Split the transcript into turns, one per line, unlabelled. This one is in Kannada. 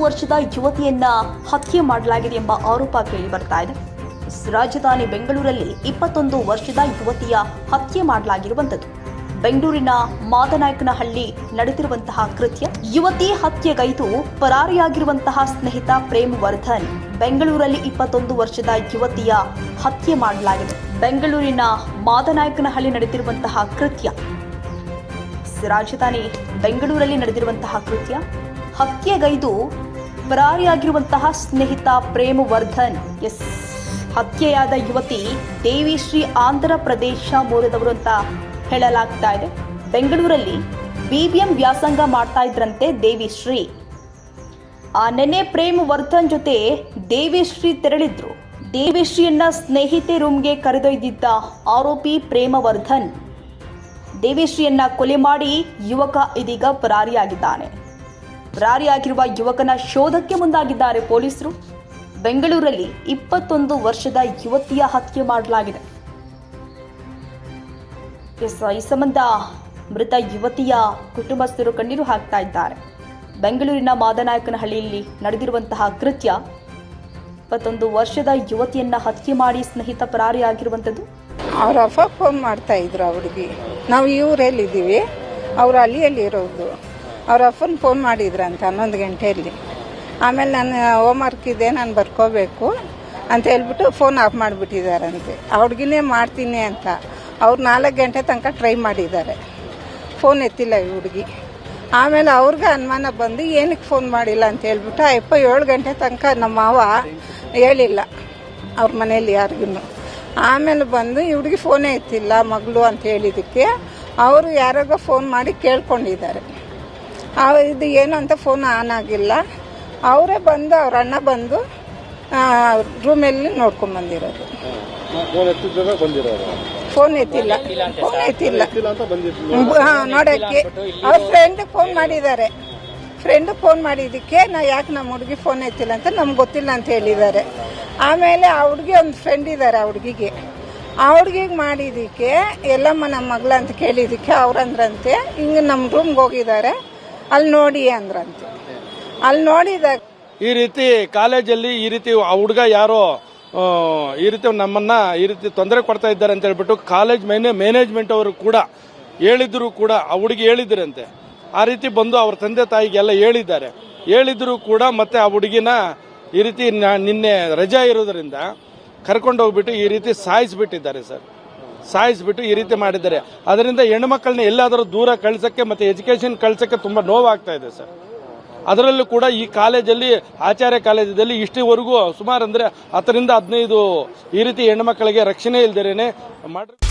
ವರ್ಷದ ಯುವತಿಯನ್ನ ಹತ್ಯೆ ಮಾಡಲಾಗಿದೆ ಎಂಬ ಆರೋಪ ಕೇಳಿ ಬರ್ತಾ ಇದೆ. ರಾಜಧಾನಿ ಬೆಂಗಳೂರಲ್ಲಿ ಇಪ್ಪತ್ತೊಂದು ವರ್ಷದ ಯುವತಿಯ ಹತ್ಯೆ ಮಾಡಲಾಗಿರುವಂಥದ್ದು. ಬೆಂಗಳೂರಿನ ಮಾದನಾಯಕನಹಳ್ಳಿ ನಡೆದಿರುವಂತಹ ಕೃತ್ಯ. ಯುವತಿ ಹತ್ಯೆಗೈದು ಪರಾರಿಯಾಗಿರುವಂತಹ ಸ್ನೇಹಿತ ಪ್ರೇಮ್ ವರ್ಧನ್ ಬೆಂಗಳೂರಲ್ಲಿ ಇಪ್ಪತ್ತೊಂದು ವರ್ಷದ ಯುವತಿಯ ಹತ್ಯೆ ಮಾಡಲಾಗಿದೆ. ಬೆಂಗಳೂರಿನ ಮಾದನಾಯಕನಹಳ್ಳಿ ನಡೆದಿರುವಂತಹ ಕೃತ್ಯ. ರಾಜಧಾನಿ ಬೆಂಗಳೂರಲ್ಲಿ ನಡೆದಿರುವಂತಹ ಕೃತ್ಯ. ಹತ್ಯೆಗೈದು ಪರಾರಿಯಾಗಿರುವಂತಹ ಸ್ನೇಹಿತ ಪ್ರೇಮ್ ವರ್ಧನ್ ಎಸ್. ಹತ್ಯೆಯಾದ ಯುವತಿ ದೇವಿಶ್ರೀ ಆಂಧ್ರ ಪ್ರದೇಶ ಮೂಲದವರು ಅಂತ ಹೇಳಲಾಗ್ತಾ ಇದೆ. ಬೆಂಗಳೂರಲ್ಲಿ ಬಿಬಿಎಂ ವ್ಯಾಸಂಗ ಮಾಡ್ತಾ ಇದ್ರಂತೆ ದೇವಿಶ್ರೀ. ಆ ನೆನೆ ಪ್ರೇಮ್ ವರ್ಧನ್ ಜೊತೆ ದೇವಿಶ್ರೀ ತೆರಳಿದ್ರು. ದೇವಿಶ್ರೀಯನ್ನ ಸ್ನೇಹಿತೆ ರೂಮ್ಗೆ ಕರೆದೊಯ್ದಿದ್ದ ಆರೋಪಿ ಪ್ರೇಮವರ್ಧನ್. ದೇವಿಶ್ರೀಯನ್ನ ಕೊಲೆ ಮಾಡಿ ಯುವಕ ಇದೀಗ ಪರಾರಿಯಾಗಿದ್ದಾನೆ. ಪರಾರಿಯಾಗಿರುವ ಯುವಕನ ಶೋಧಕ್ಕೆ ಮುಂದಾಗಿದ್ದಾರೆ ಪೊಲೀಸರು. ಬೆಂಗಳೂರಲ್ಲಿ ಇಪ್ಪತ್ತೊಂದು ವರ್ಷದ ಯುವತಿಯ ಹತ್ಯೆ ಮಾಡಲಾಗಿದೆ. ಈ ಸಂಬಂಧ ಮೃತ ಯುವತಿಯ ಕುಟುಂಬಸ್ಥರು ಕಣ್ಣೀರು ಹಾಕ್ತಾ ಇದ್ದಾರೆ. ಬೆಂಗಳೂರಿನ ಮಾದನಾಯಕನಹಳ್ಳಿಯಲ್ಲಿ ನಡೆದಿರುವಂತಹ ಕೃತ್ಯ ಇಪ್ಪತ್ತೊಂದು ವರ್ಷದ ಯುವತಿಯನ್ನ ಹತ್ಯೆ ಮಾಡಿ ಸ್ನೇಹಿತ ಪರಾರಿಯಾಗಿರುವಂಥದ್ದು.
ಅವ್ರ ಅಪ್ಪ ಫೋನ್ ಮಾಡ್ತಾ ಇದ್ರು ಅವ್ರಿಗೆ ನಾವು ಇದ್ದೀವಿ ಅವ್ರು ಅಲ್ಲಿಯಲ್ಲಿ ಇರೋದು ಅವ್ರ ಅಪ್ಪನ ಫೋನ್ ಮಾಡಿದ್ರಂತ ಹನ್ನೊಂದು ಗಂಟೆಯಲ್ಲಿ. ಆಮೇಲೆ ನಾನು ಹೋಮ್ವರ್ಕ್ ಇದೆ, ನಾನು ಬರ್ಕೋಬೇಕು. ಅಂತ ಹೇಳ್ಬಿಟ್ಟು ಫೋನ್ ಆಫ್ ಮಾಡಿಬಿಟ್ಟಿದ್ದಾರಂತೆ ಹುಡುಗಿನೇ ಮಾಡ್ತೀನಿ ಅಂತ. ಅವ್ರು ನಾಲ್ಕು ಗಂಟೆ ತನಕ ಟ್ರೈ ಮಾಡಿದ್ದಾರೆ. ಫೋನ್ ಎತ್ತಿಲ್ಲ ಈ ಹುಡುಗಿ. ಆಮೇಲೆ ಅವ್ರಿಗೆ ಅನುಮಾನ ಬಂದು, ಏನಕ್ಕೆ ಫೋನ್ ಮಾಡಿಲ್ಲ? ಅಂತ ಹೇಳ್ಬಿಟ್ಟು ಆ ಯಪ್ಪ ಏಳು ಗಂಟೆ ತನಕ ನಮ್ಮ ಮಾವ ಹೇಳಿಲ್ಲ, ಅವ್ರ ಮನೇಲಿ ಯಾರಿಗೂ ಆಮೇಲೆ ಬಂದು, ಈ ಹುಡುಗಿ ಫೋನೇ ಎತ್ತಿಲ್ಲ ಮಗಳು, ಅಂತ ಹೇಳಿದ್ದಕ್ಕೆ, ಅವರು ಯಾರಿಗೋ ಫೋನ್ ಮಾಡಿ ಕೇಳ್ಕೊಂಡಿದ್ದಾರೆ. ಆ ಇದು ಏನು ಅಂತ ಫೋನ್ ಆನ್ ಆಗಿಲ್ಲ. ಅವರೇ ಬಂದು ಅವ್ರ ಅಣ್ಣ ಬಂದು ರೂಮಲ್ಲಿ ನೋಡ್ಕೊಂಬಂದಿರೋದು
ಫೋನ್
ಎತ್ತಿಲ್ಲ. ಫೋನ್ ಎತ್ತಿಲ್ಲ. ಹಾ ನೋಡೋಕ್ಕೆ. ಅವ್ರ ಫ್ರೆಂಡ್ ಫೋನ್ ಮಾಡಿದ್ದಾರೆ. ಫ್ರೆಂಡ್ ಫೋನ್ ಮಾಡಿದ್ದಕ್ಕೆ ನಾ ಯಾಕೆ ನಮ್ಮ ಹುಡುಗಿ ಫೋನ್ ಎತ್ತಿಲ್ಲ ಅಂತ ನಮ್ಗೆ ಗೊತ್ತಿಲ್ಲ ಅಂತ ಹೇಳಿದ್ದಾರೆ. ಆಮೇಲೆ ಆ ಹುಡುಗಿ ಒಂದು ಫ್ರೆಂಡ್ ಇದ್ದಾರೆ ಆ ಹುಡುಗಿಗೆ. ಆ ಹುಡುಗಿಗೆ ಮಾಡಿದ್ದಕ್ಕೆ ಎಲ್ಲಮ್ಮ ನಮ್ಮ ಮಗಳ ಅಂತ ಕೇಳಿದ್ದಕ್ಕೆ ಅವ್ರಂದ್ರಂತೆ ಹಿಂಗೆ ನಮ್ಮ ರೂಮ್ಗೆ ಹೋಗಿದ್ದಾರೆ. ಅಲ್ಲಿ ನೋಡಿ ಅಂದ್ರಂತೆ. ಅಲ್ಲಿ ನೋಡಿದಾಗ
ಈ ರೀತಿ ಕಾಲೇಜಲ್ಲಿ ಈ ರೀತಿ ಆ ಹುಡುಗ ಯಾರೋ ಈ ರೀತಿ ನಮ್ಮನ್ನ ಈ ರೀತಿ ತೊಂದರೆ ಕೊಡ್ತಾ ಇದ್ದಾರೆ ಅಂತ ಹೇಳ್ಬಿಟ್ಟು ಕಾಲೇಜ್ ಮೇನೆ ಮ್ಯಾನೇಜ್ಮೆಂಟ್ ಅವರು ಕೂಡ ಹೇಳಿದ್ರು ಕೂಡ, ಆ ಹುಡುಗಿ ಹೇಳಿದ್ರಂತೆ. ಆ ರೀತಿ ಬಂದು ಅವ್ರ ತಂದೆ ತಾಯಿಗೆಲ್ಲ ಹೇಳಿದ್ದಾರೆ. ಹೇಳಿದ್ರು ಕೂಡ ಮತ್ತೆ ಆ ಹುಡುಗಿನ ಈ ರೀತಿ ನಿನ್ನೆ ರಜಾ ಇರೋದ್ರಿಂದ ಕರ್ಕೊಂಡು ಹೋಗ್ಬಿಟ್ಟು ಈ ರೀತಿ ಸಾಯಿಸ್ಬಿಟ್ಟಿದ್ದಾರೆ ಸರ್. ಸಾಯಿಸ್ಬಿಟ್ಟು ಈ ರೀತಿ ಮಾಡಿದ್ದಾರೆ. ಅದರಿಂದ ಹೆಣ್ಮಕ್ಳನ್ನ ಎಲ್ಲಾದರೂ ದೂರ ಕಳ್ಸೋಕ್ಕೆ ಮತ್ತೆ ಎಜುಕೇಶನ್ ಕಳ್ಸೋಕ್ಕೆ ತುಂಬಾ ನೋವಾಗ್ತಾ ಇದೆ ಸರ್. ಅದರಲ್ಲೂ ಕೂಡ ಈ ಕಾಲೇಜಲ್ಲಿ, ಆಚಾರ್ಯ ಕಾಲೇಜಲ್ಲಿ ಇಷ್ಟವರೆಗೂ ಸುಮಾರು ಅಂದ್ರೆ ಹತ್ತರಿಂದ ಹದಿನೈದು ಈ ರೀತಿ ಹೆಣ್ಮಕ್ಳಿಗೆ ರಕ್ಷಣೆ ಇಲ್ದಿರೇನೆ ಮಾಡ್ರಿ